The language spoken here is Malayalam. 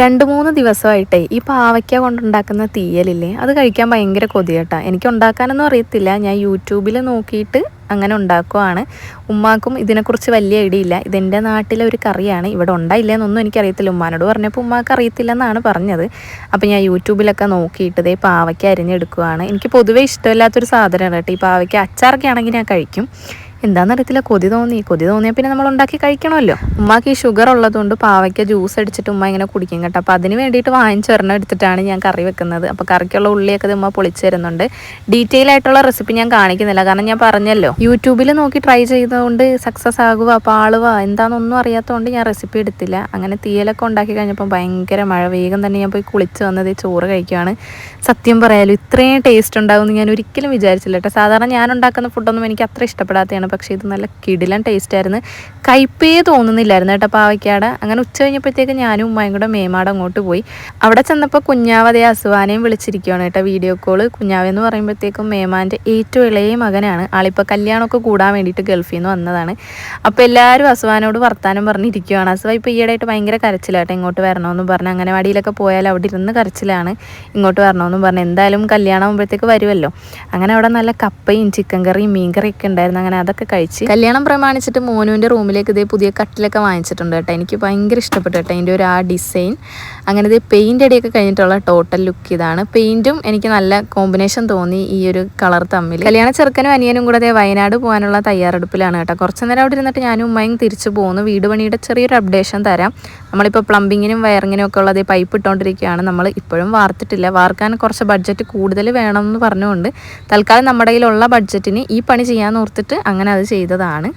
രണ്ട് മൂന്ന് ദിവസമായിട്ടേ ഈ പാവയ്ക്ക കൊണ്ടുണ്ടാക്കുന്ന തീയലില്ലേ അത് കഴിക്കാൻ ഭയങ്കര കൊതിയട്ടാ. എനിക്ക് ഉണ്ടാക്കാനൊന്നും അറിയത്തില്ല. ഞാൻ യൂട്യൂബിൽ നോക്കിയിട്ട് അങ്ങനെ ഉണ്ടാക്കുവാണ്. ഉമ്മാക്കും ഇതിനെക്കുറിച്ച് വലിയ ഐഡിയയില്ല ഇതെന്റെ നാട്ടിലെ ഒരു കറിയാണ്. ഇവിടെ ഉണ്ടായില്ല എന്നൊന്നും എനിക്കറിയത്തില്ല. ഉമ്മാനോട് പറഞ്ഞപ്പോൾ ഉമ്മാക്ക് അറിയത്തില്ലെന്നാണ് പറഞ്ഞത്. അപ്പോൾ ഞാൻ യൂട്യൂബിലൊക്കെ നോക്കിയിട്ട് ഇതേ പാവയ്ക്ക അരിഞ്ഞെടുക്കുവാണ്. എനിക്ക് പൊതുവേ ഇഷ്ടമില്ലാത്തൊരു സാധനമാണ് കേട്ടോ. ഈ പാവയ്ക്ക അച്ചാറൊക്കെ ആണെങ്കിൽ ഞാൻ കഴിക്കും. എന്താണെന്നറിയത്തില്ല കൊതി തോന്നി. കൊതി തോന്നിയാൽ പിന്നെ നമ്മൾ ഉണ്ടാക്കി കഴിക്കണമല്ലോ. ഉമ്മാക്ക് ഈ ഷുഗർ ഉള്ളതുകൊണ്ട് പാവയ്ക്ക ജ്യൂസ് അടിച്ചിട്ട് ഉമ്മ ഇങ്ങനെ കുടിക്കും കേട്ടോ. അപ്പോൾ അതിന് വേണ്ടിയിട്ട് വാങ്ങിച്ചൊരെണ്ണം എടുത്തിട്ടാണ് ഞാൻ കറി വെക്കുന്നത്. അപ്പോൾ കറിക്കുള്ള ഉള്ളിയൊക്കെ ഉമ്മ പൊളിച്ചു തരുന്നുണ്ട്. ഡീറ്റെയിൽ ആയിട്ടുള്ള റെസിപ്പി ഞാൻ കാണിക്കുന്നില്ല. കാരണം ഞാൻ പറഞ്ഞല്ലോ യൂട്യൂബിൽ നോക്കി ട്രൈ ചെയ്തതുകൊണ്ട് സക്സസ് ആകുക പാളുക എന്താണെന്നൊന്നും അറിയാത്തതുകൊണ്ട് ഞാൻ റെസിപ്പി എടുത്തില്ല. അങ്ങനെ തീയലൊക്കെ ഉണ്ടാക്കി കഴിഞ്ഞപ്പോൾ ഭയങ്കര മഴ. വേഗം തന്നെ ഞാൻ പോയി കുളിച്ച് വന്നത് ചോറ് കഴിക്കുകയാണ് സത്യം പറയാലോ ഇത്രയും ടേസ്റ്റ് ഉണ്ടാകുമെന്ന് ഞാൻ ഒരിക്കലും വിചാരിച്ചില്ല കേട്ടോ. സാധാരണ ഞാൻ ഉണ്ടാക്കുന്ന ഫുഡൊന്നും എനിക്ക് അത്ര ഇഷ്ടപ്പെടാത്തതാണ്. പക്ഷേ ഇത് നല്ല കിടിലൻ ടേസ്റ്റ് ആയിരുന്നു. കയ്പേ തോന്നുന്നില്ലായിരുന്നു കേട്ടോ പാവയ്ക്കാട. അങ്ങനെ ഉച്ച കഴിഞ്ഞപ്പോഴത്തേക്ക് ഞാനും ഉമ്മയും കൂടെ മേമാട് അങ്ങോട്ട് പോയി. അവിടെ ചെന്നപ്പോൾ കുഞ്ഞാവതെ അസുവാനെയും വിളിച്ചിരിക്കുകയാണ് കേട്ടോ വീഡിയോ കോൾ കുഞ്ഞാവെന്ന് പറയുമ്പോഴത്തേക്കും മേമാന്റെ ഏറ്റവും ഇളയ മകനാണ്. ആളിപ്പോൾ കല്യാണമൊക്കെ കൂടാൻ വേണ്ടിയിട്ട് ഗൾഫിൽ നിന്ന് വന്നതാണ്. അപ്പോൾ എല്ലാവരും അസുവാനോട് വർത്താനം പറഞ്ഞിരിക്കുകയാണ് അസുവ ഇപ്പോൾ ഈയിടെയായിട്ട് ഭയങ്കര കരച്ചിലാട്ടോ ഇങ്ങോട്ട് വരണമെന്ന് പറഞ്ഞ് വടിയിലൊക്കെ പോയാൽ അവിടെ ഇരുന്ന് കരച്ചിലാണ് ഇങ്ങോട്ട് വരണമെന്നും പറഞ്ഞ്. എന്തായാലും കല്യാണം ആകുമ്പോഴത്തേക്ക് വരുമല്ലോ. അങ്ങനെ അവിടെ നല്ല കപ്പയും ചിക്കൻ കറിയും മീൻ കറിയൊക്കെ ഉണ്ടായിരുന്നു. അങ്ങനെ അതൊക്കെ ഒക്കെ കഴിച്ച് കല്യാണം പ്രമാണിച്ചിട്ട് മോനുവിന്റെ റൂമിലേക്ക് ഇതേ പുതിയ കട്ടിലൊക്കെ വാങ്ങിച്ചിട്ടുണ്ട് കേട്ടോ. എനിക്ക് ഭയങ്കര ഇഷ്ടപ്പെട്ടു കേട്ടോ. അതിന്റെ ഒരു ആ ഡിസൈൻ. അങ്ങനെ ഇത് പെയിന്റ് അടിയൊക്കെ കഴിഞ്ഞിട്ടുള്ള ടോട്ടൽ ലുക്ക് ഇതാണ്. പെയിന്റും എനിക്ക് നല്ല കോമ്പിനേഷൻ തോന്നി ഈ ഒരു കളർ തമ്മിൽ. കല്യാണ ചെറുക്കനും അനിയനും കൂടെ വയനാട് പോകാനുള്ള തയ്യാറെടുപ്പിലാണ് കേട്ടോ. കുറച്ച് നേരം അവിടെ ഇരുന്നിട്ട് ഞാനും ഉമ്മയും തിരിച്ചു പോകുന്നു വീട് പണിയുടെ ചെറിയൊരു അപ്ഡേഷൻ തരാം. നമ്മളിപ്പോൾ പ്ലംബിങ്ങിനും വയറിങ്ങിനും ഒക്കെ ഉള്ളത് പൈപ്പ് ഇട്ടുകൊണ്ടിരിക്കുകയാണ് നമ്മൾ ഇപ്പോഴും വാർത്തിട്ടില്ല. വാർക്കാൻ കുറച്ച് ബഡ്ജറ്റ് കൂടുതൽ വേണമെന്ന് പറഞ്ഞുകൊണ്ട് തൽക്കാലം നമ്മുടെ കയ്യിലുള്ള ബഡ്ജറ്റിന് ഈ പണി ചെയ്യാൻ ഓർത്തിട്ട് അങ്ങനെ അത് ചെയ്തതാണ്.